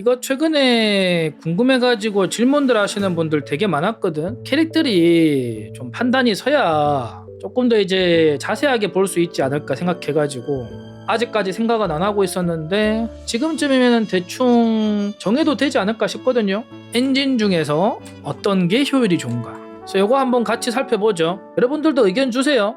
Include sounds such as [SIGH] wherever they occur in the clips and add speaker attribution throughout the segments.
Speaker 1: 이거 최근에 궁금해가지고 질문들 하시는 분들 되게 많았거든. 캐릭터들이 좀 판단이 서야 조금 더 이제 자세하게 볼 수 있지 않을까 생각해가지고 아직까지 생각은 안 하고 있었는데 지금쯤이면 대충 정해도 되지 않을까 싶거든요. 엔진 중에서 어떤 게 효율이 좋은가. 그래서 이거 한번 같이 살펴보죠. 여러분들도 의견 주세요.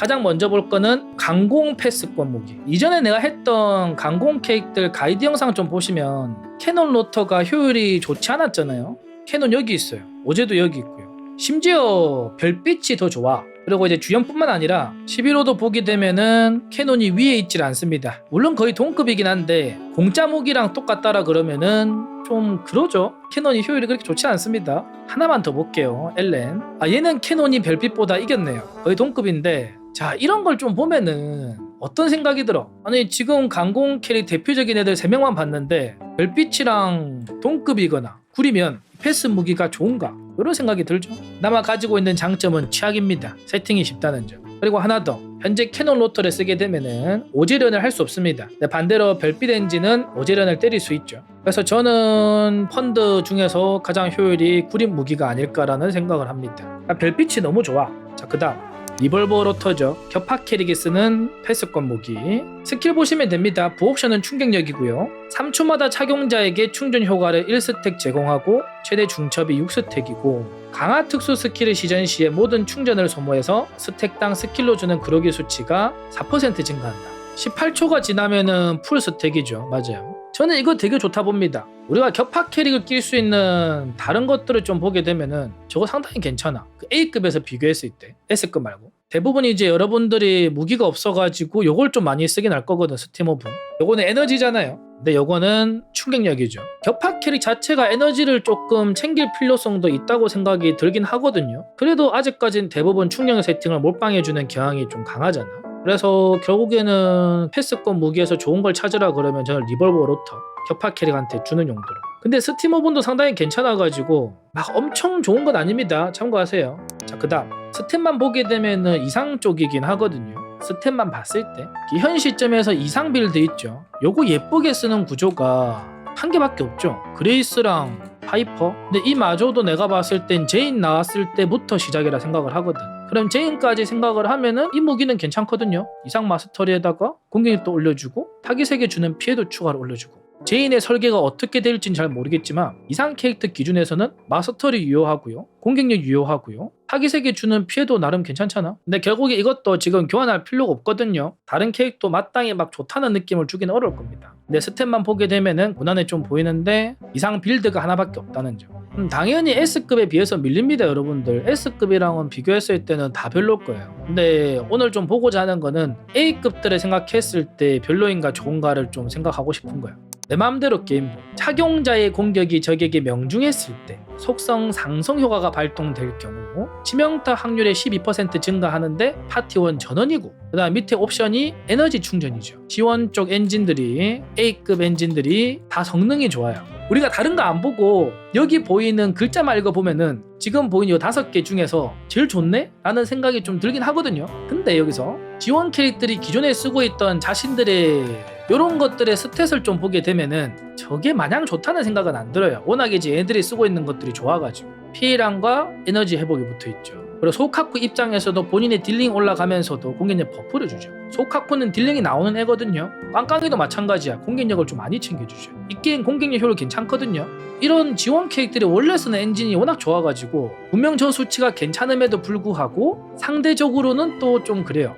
Speaker 1: 가장 먼저 볼 거는 강공 패스권 무기. 이전에 내가 했던 강공 캐릭들 가이드 영상 좀 보시면 캐논 로터가 효율이 좋지 않았잖아요. 캐논 여기 있어요. 어제도 여기 있고요. 심지어 별빛이 더 좋아. 그리고 이제 주연뿐만 아니라 11호도 보게 되면은 캐논이 위에 있질 않습니다. 물론 거의 동급이긴 한데 공짜 무기랑 똑같다라 그러면은 좀 그러죠. 캐논이 효율이 그렇게 좋지 않습니다. 하나만 더 볼게요. 엘렌. 아 얘는 캐논이 별빛보다 이겼네요. 거의 동급인데 자 이런 걸 좀 보면은 어떤 생각이 들어? 아니 지금 강공 캐릭 대표적인 애들 3명만 봤는데 별빛이랑 동급이거나 구리면 패스 무기가 좋은가? 이런 생각이 들죠. 나만 가지고 있는 장점은 취약입니다. 세팅이 쉽다는 점. 그리고 하나 더. 현재 캐논 로터를 쓰게 되면은 오제련을 할 수 없습니다. 반대로 별빛 엔진은 오제련을 때릴 수 있죠. 그래서 저는 펀드 중에서 가장 효율이 구린 무기가 아닐까라는 생각을 합니다. 아, 별빛이 너무 좋아. 자, 그다음 리볼버 로터죠. 격파 캐릭이 쓰는 패스권 무기. 스킬 보시면 됩니다. 부옵션은 충격력이고요. 3초마다 착용자에게 충전 효과를 1스택 제공하고 최대 중첩이 6스택이고 강화 특수 스킬을 시전 시에 모든 충전을 소모해서 스택당 스킬로 주는 그로기 수치가 4% 증가한다. 18초가 지나면은 풀 스택이죠. 맞아요. 저는 이거 되게 좋다 봅니다. 우리가 격파 캐릭을 낄 수 있는 다른 것들을 좀 보게 되면은 저거 상당히 괜찮아. 그 A급에서 비교했을 때 S급 말고 대부분 이제 여러분들이 무기가 없어가지고 요걸 좀 많이 쓰긴 할 거거든 스팀오븐. 요거는 에너지잖아요. 근데 요거는 충격력이죠. 격파 캐릭 자체가 에너지를 조금 챙길 필요성도 있다고 생각이 들긴 하거든요. 그래도 아직까진 대부분 충격 세팅을 몰빵해주는 경향이 좀 강하잖아. 그래서 결국에는 패스권 무기에서 좋은 걸 찾으라 그러면 저는 리볼버 로터 격파 캐릭한테 주는 용도로. 근데 스팀 오븐도 상당히 괜찮아가지고 막 엄청 좋은 건 아닙니다. 참고하세요. 자 그 다음. 스탯만 보게 되면은 이상 쪽이긴 하거든요. 스탯만 봤을 때. 현 시점에서 이상 빌드 있죠. 요거 예쁘게 쓰는 구조가 한 개밖에 없죠. 그레이스랑 하이퍼. 근데 이 마저도 내가 봤을 땐 제인 나왔을 때부터 시작이라 생각을 하거든 그럼 제인까지 생각을 하면은 이 무기는 괜찮거든요. 이상 마스터리에다가 공격력도 올려주고 타깃에게 주는 피해도 추가로 올려주고 제인의 설계가 어떻게 될진 잘 모르겠지만 이상 캐릭터 기준에서는 마스터리 유효하고요 공격력 유효하고요 타깃에게 주는 피해도 나름 괜찮잖아. 근데 결국에 이것도 지금 교환할 필요가 없거든요. 다른 캐릭터 마땅히 막 좋다는 느낌을 주기는 어려울 겁니다. 근데 스탯만 보게 되면은 무난해 좀 보이는데 이상 빌드가 하나밖에 없다는 점. 음, 당연히 S급에 비해서 밀립니다 여러분들. S급이랑은 비교했을 때는 다 별로일 거예요. 근데 오늘 좀 보고자 하는 거는 A급들을 생각했을 때 별로인가 좋은가를 좀 생각하고 싶은 거예요 내 마음대로 게임 착용자의 공격이 적에게 명중했을 때 속성 상성 효과가 발동될 경우 치명타 확률이 12% 증가하는데 파티원 전원이고 그 다음 밑에 옵션이 에너지 충전이죠. 지원 쪽 엔진들이 A급 엔진들이 다 성능이 좋아요 우리가 다른 거 안 보고 여기 보이는 글자만 읽어보면은 지금 보이는 이 다섯 개 중에서 제일 좋네? 라는 생각이 좀 들긴 하거든요 근데 여기서 지원 캐릭들이 기존에 쓰고 있던 자신들의 이런 것들의 스탯을 좀 보게 되면은 저게 마냥 좋다는 생각은 안 들어요. 워낙에 이제 애들이 쓰고 있는 것들이 좋아가지고 피해량과 에너지 회복이 붙어 있죠. 그리고 소카쿠 입장에서도 본인의 딜링 올라가면서도 공격력 버프를 주죠. 소카쿠는 딜링이 나오는 애거든요. 깡깡이도 마찬가지야. 공격력을 좀 많이 챙겨주죠. 이 게임 공격력 효율 괜찮거든요. 이런 지원 캐릭들이 원래 쓰는 엔진이 워낙 좋아가지고 분명 저 수치가 괜찮음에도 불구하고 상대적으로는 또 좀 그래요.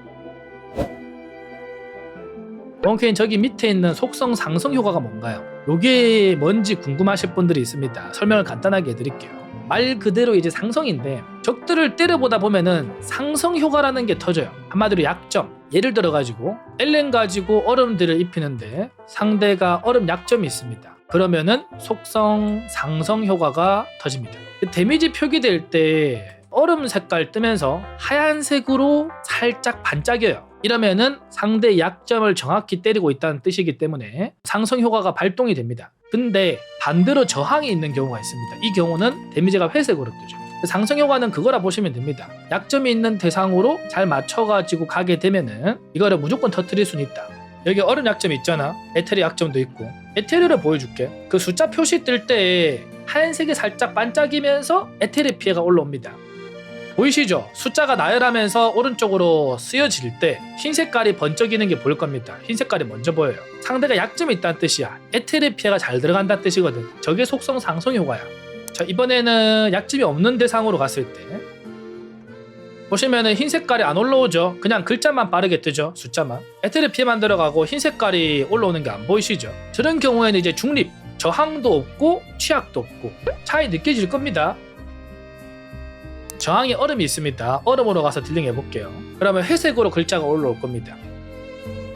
Speaker 1: 원케인 저기 밑에 있는 속성 상승 효과가 뭔가요? 요게 뭔지 궁금하실 분들이 있습니다. 설명을 간단하게 해드릴게요. 말 그대로 이제 상성인데 적들을 때려보다 보면은 상성 효과라는 게 터져요. 한마디로 약점. 예를 들어 가지고 엘렌 가지고 얼음들을 입히는데 상대가 얼음 약점이 있습니다. 그러면은 속성 상성 효과가 터집니다. 데미지 표기될 때 얼음 색깔 뜨면서 하얀색으로 살짝 반짝여요. 이러면은 상대 약점을 정확히 때리고 있다는 뜻이기 때문에 상성 효과가 발동이 됩니다. 근데 반대로 저항이 있는 경우가 있습니다. 이 경우는 데미지가 회색으로 뜨죠. 상성 효과는 그거라 보시면 됩니다. 약점이 있는 대상으로 잘 맞춰가지고 가게 되면은 이거를 무조건 터트릴 수는 있다. 여기 얼음 약점 있잖아 에테리 약점도 있고 에테리를 보여줄게 그 숫자 표시 뜰 때 하얀색이 살짝 반짝이면서 에테리 피해가 올라옵니다 보이시죠? 숫자가 나열하면서 오른쪽으로 쓰여질 때 흰 색깔이 번쩍이는 게 보일 겁니다. 흰 색깔이 먼저 보여요. 상대가 약점이 있다는 뜻이야. 에테르 피해가 잘 들어간다는 뜻이거든. 저게 속성 상승 효과야. 자 이번에는 약점이 없는 대상으로 갔을 때 보시면은 흰 색깔이 안 올라오죠. 그냥 글자만 빠르게 뜨죠. 숫자만. 에테르 피해만 들어가고 흰 색깔이 올라오는 게 안 보이시죠? 저런 경우에는 이제 중립, 저항도 없고 취약도 없고 차이 느껴질 겁니다. 저항이 얼음이 있습니다. 얼음으로 가서 딜링 해볼게요. 그러면 회색으로 글자가 올라올 겁니다.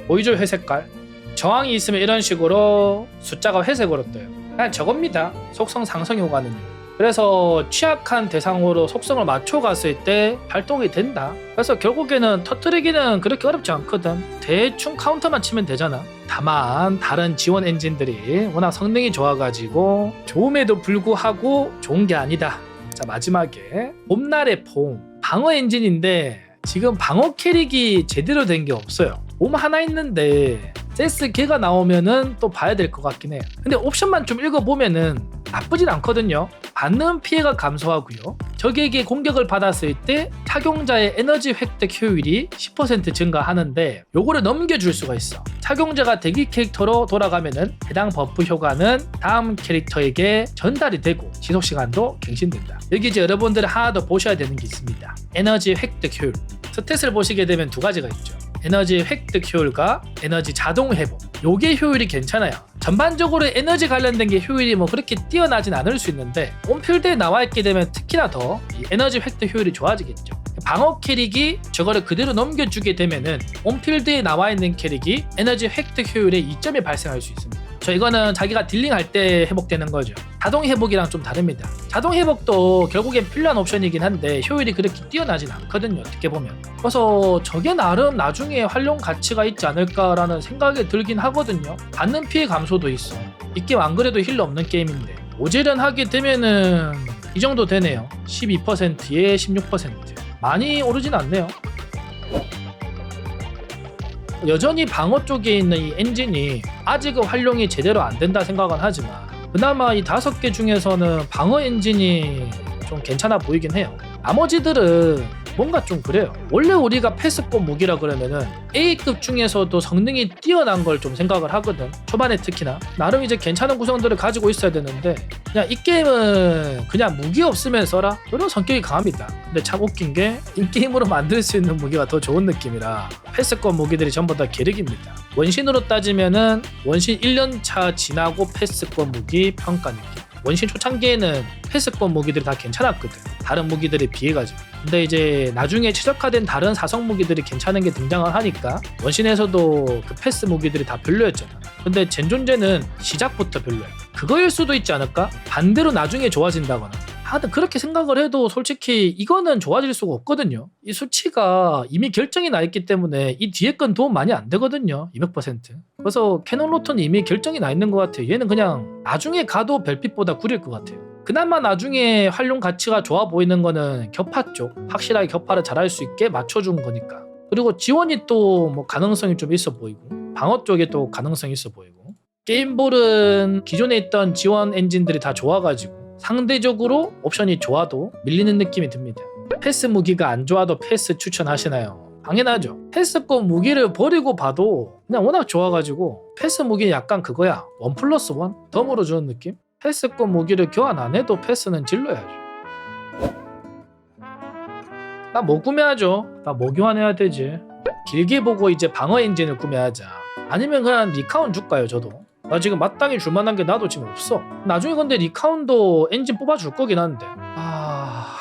Speaker 1: 보이죠 회색깔? 저항이 있으면 이런 식으로 숫자가 회색으로 떠요. 그냥 저겁니다. 속성 상승 효과는요. 그래서 취약한 대상으로 속성을 맞춰갔을 때 발동이 된다. 그래서 결국에는 터트리기는 그렇게 어렵지 않거든. 대충 카운터만 치면 되잖아. 다만 다른 지원 엔진들이 워낙 성능이 좋아가지고 좋음에도 불구하고 좋은 게 아니다. 자 마지막에 봄날의 봄 방어 엔진인데 지금 방어 캐릭이 제대로 된 게 없어요. 봄 하나 있는데 세스 걔가 나오면은 또 봐야 될 것 같긴 해요. 근데 옵션만 좀 읽어보면은 나쁘진 않거든요. 받는 피해가 감소하고요. 적에게 공격을 받았을 때 착용자의 에너지 획득 효율이 10% 증가하는데 요거를 넘겨줄 수가 있어. 착용자가 대기 캐릭터로 돌아가면은 해당 버프 효과는 다음 캐릭터에게 전달이 되고 지속 시간도 갱신된다. 여기 이제 여러분들이 하나 더 보셔야 되는 게 있습니다. 에너지 획득 효율. 스탯을 보시게 되면 두 가지가 있죠. 에너지 획득 효율과 에너지 자동 회복. 요게 효율이 괜찮아요. 전반적으로 에너지 관련된 게 효율이 뭐 그렇게 뛰어나진 않을 수 있는데 온필드에 나와 있게 되면 특히나 더이 에너지 획득 효율이 좋아지겠죠. 방어 캐릭이 저거를 그대로 넘겨주게 되면은 온필드에 나와 있는 캐릭이 에너지 획득 효율에 이점이 발생할 수 있습니다. 저 이거는 자기가 딜링할 때 회복되는 거죠. 자동 회복이랑 좀 다릅니다. 자동 회복도 결국엔 필요한 옵션이긴 한데 효율이 그렇게 뛰어나진 않거든요. 어떻게 보면. 그래서 저게 나름 나중에 활용 가치가 있지 않을까라는 생각이 들긴 하거든요. 받는 피해 감소도 있어. 이 게임 안 그래도 힐러 없는 게임인데 오지련 하게 되면은 이 정도 되네요. 12%에 16%. 많이 오르진 않네요. 여전히 방어 쪽에 있는 이 엔진이 아직은 활용이 제대로 안 된다 생각은 하지만 그나마 이 다섯 개 중에서는 방어 엔진이 좀 괜찮아 보이긴 해요. 나머지들은 뭔가 좀 그래요. 원래 우리가 패스급 무기라 그러면은 A급 중에서도 성능이 뛰어난 걸 좀 생각을 하거든. 초반에 특히나 나름 이제 괜찮은 구성들을 가지고 있어야 되는데 그냥 이 게임은 그냥 무기 없으면 써라 이런 성격이 강합니다. 근데 참 웃긴 게 인게임으로 [LAUGHS] 만들 수 있는 무기가 더 좋은 느낌이라 패스급 무기들이 전부 다 계륵입니다. 원신으로 따지면은 원신 1년차 지나고 패스급 무기 평가 느낌. 원신 초창기에는 패스급 무기들이 다 괜찮았거든. 다른 무기들에 비해가지고. 근데 이제 나중에 최적화된 다른 사성 무기들이 괜찮은 게 등장을 하니까 원신에서도 그 패스 무기들이 다 별로였잖아. 근데 젠존제는 시작부터 별로야. 그거일 수도 있지 않을까? 반대로 나중에 좋아진다거나. 하여튼 그렇게 생각을 해도 솔직히 이거는 좋아질 수가 없거든요. 이 수치가 이미 결정이 나 있기 때문에 이 뒤에 건 도움 많이 안 되거든요. 200%. 그래서 캐논 로톤이 이미 결정이 나 있는 것 같아요. 얘는 그냥 나중에 가도 별빛보다 구릴 것 같아요. 그나마 나중에 활용 가치가 좋아 보이는 거는 격파 쪽. 확실하게 격파를 잘할 수 있게 맞춰준 거니까. 그리고 지원이 또 뭐 가능성이 좀 있어 보이고 방어 쪽에 또 가능성이 있어 보이고 게임볼은 기존에 있던 지원 엔진들이 다 좋아가지고 상대적으로 옵션이 좋아도 밀리는 느낌이 듭니다. 패스 무기가 안 좋아도 패스 추천하시나요? 당연하죠. 패스급 무기를 버리고 봐도 그냥 워낙 좋아가지고 패스 무기는 약간 그거야. 원 플러스 원? 덤으로 주는 느낌? 패스급 무기를 교환 안 해도 패스는 질러야죠. 나 뭐 구매하죠? 나 뭐 교환해야 되지? 길게 보고 이제 방어 엔진을 구매하자. 아니면 그냥 리카운 줄까요, 저도? 나 지금 마땅히 줄 만한 게 나도 지금 없어. 나중에 근데 리카운도 엔진 뽑아줄 거긴 한데. 아.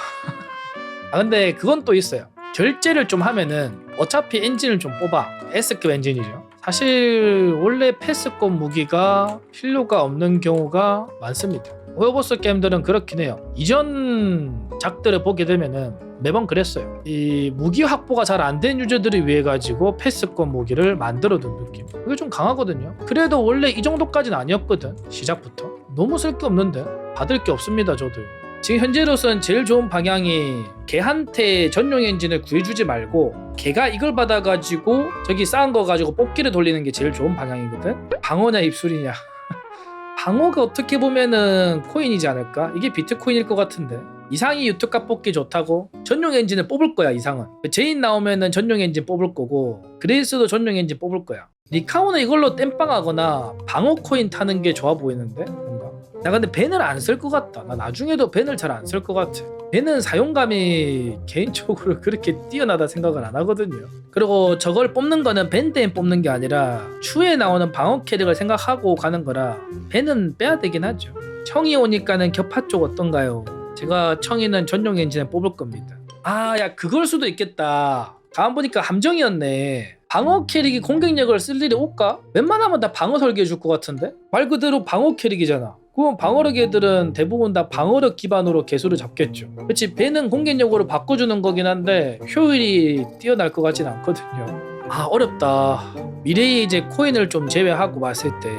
Speaker 1: [LAUGHS] 아, 근데 그건 또 있어요. 결제를 좀 하면은 어차피 엔진을 좀 뽑아. S급 엔진이죠. 사실 원래 패스급 무기가 필요가 없는 경우가 많습니다. 호요보스 게임들은 그렇긴 해요. 이전 작들을 보게 되면은 매번 그랬어요. 이 무기 확보가 잘 안 된 유저들을 위해 가지고 패스급 무기를 만들어둔 느낌. 그게 좀 강하거든요. 그래도 원래 이 정도까지는 아니었거든. 시작부터. 너무 쓸 게 없는데 받을 게 없습니다. 저도. 지금 현재로선 제일 좋은 방향이 걔한테 전용 엔진을 구해주지 말고 걔가 이걸 받아가지고 저기 쌓은 거 가지고 뽑기를 돌리는 게 제일 좋은 방향이거든 방어냐 입술이냐 [LAUGHS] 방어가 어떻게 보면은 코인이지 않을까? 이게 비트코인일 것 같은데 이상이 유튜값 뽑기 좋다고 전용 엔진을 뽑을 거야 이상은. 제인 나오면은 전용 엔진 뽑을 거고 그레이스도 전용 엔진 뽑을 거야. 리카오는 이걸로 땜빵하거나 방어 코인 타는 게 좋아 보이는데? 뭔가? 나 근데 벤을 안 쓸 것 같다. 나 나중에도 벤을 잘 안 쓸 것 같아. 벤은 사용감이 개인적으로 [LAUGHS] 그렇게 뛰어나다 생각을 안 하거든요. 그리고 저걸 뽑는 거는 벤 때문에 뽑는 게 아니라 추후에 나오는 방어 캐릭을 생각하고 가는 거라 벤은 빼야 되긴 하죠. 청이 오니까는 격파 쪽 어떤가요? 제가 청이는 전용 엔진을 뽑을 겁니다. 아 야 그걸 수도 있겠다. 다음 보니까 함정이었네. 방어 캐릭이 공격력을 쓸 일이 올까? 웬만하면 다 방어 설계해 줄 것 같은데? 말 그대로 방어 캐릭이잖아. 그럼 방어력 애들은 대부분 다 방어력 기반으로 개수를 잡겠죠. 그렇지 배는 공격력으로 바꿔주는 거긴 한데 효율이 뛰어날 것 같진 않거든요. 아 어렵다. 미래의 이제 코인을 좀 제외하고 봤을 때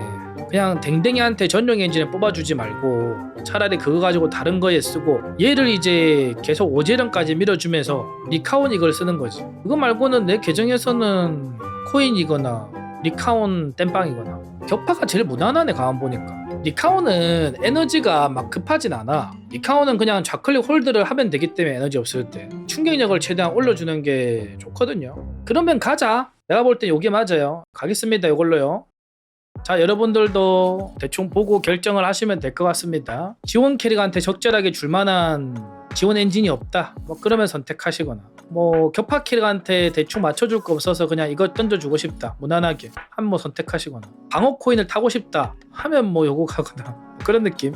Speaker 1: 그냥 댕댕이한테 전용 엔진을 뽑아주지 말고 차라리 그거 가지고 다른 거에 쓰고 얘를 이제 계속 오제련까지 밀어주면서 리카온 이걸 쓰는 거지. 그거 말고는 내 계정에서는 코인이거나 리카온 땜빵이거나 격파가 제일 무난하네 가만 보니까. 리카온은 에너지가 막 급하진 않아. 리카온은 그냥 좌클릭 홀드를 하면 되기 때문에 에너지 없을 때 충격력을 최대한 올려주는 게 좋거든요. 그러면 가자. 내가 볼 때 요게 맞아요. 가겠습니다 이걸로요 자 여러분들도 대충 보고 결정을 하시면 될 것 같습니다. 지원 캐릭한테 적절하게 줄만한 지원 엔진이 없다. 뭐 그러면 선택하시거나. 뭐 격파 캐릭한테 대충 맞춰줄 거 없어서 그냥 이거 던져주고 싶다. 무난하게. 한번 선택하시거나. 방어 코인을 타고 싶다. 하면 뭐 요거 가거나. [LAUGHS] 그런 느낌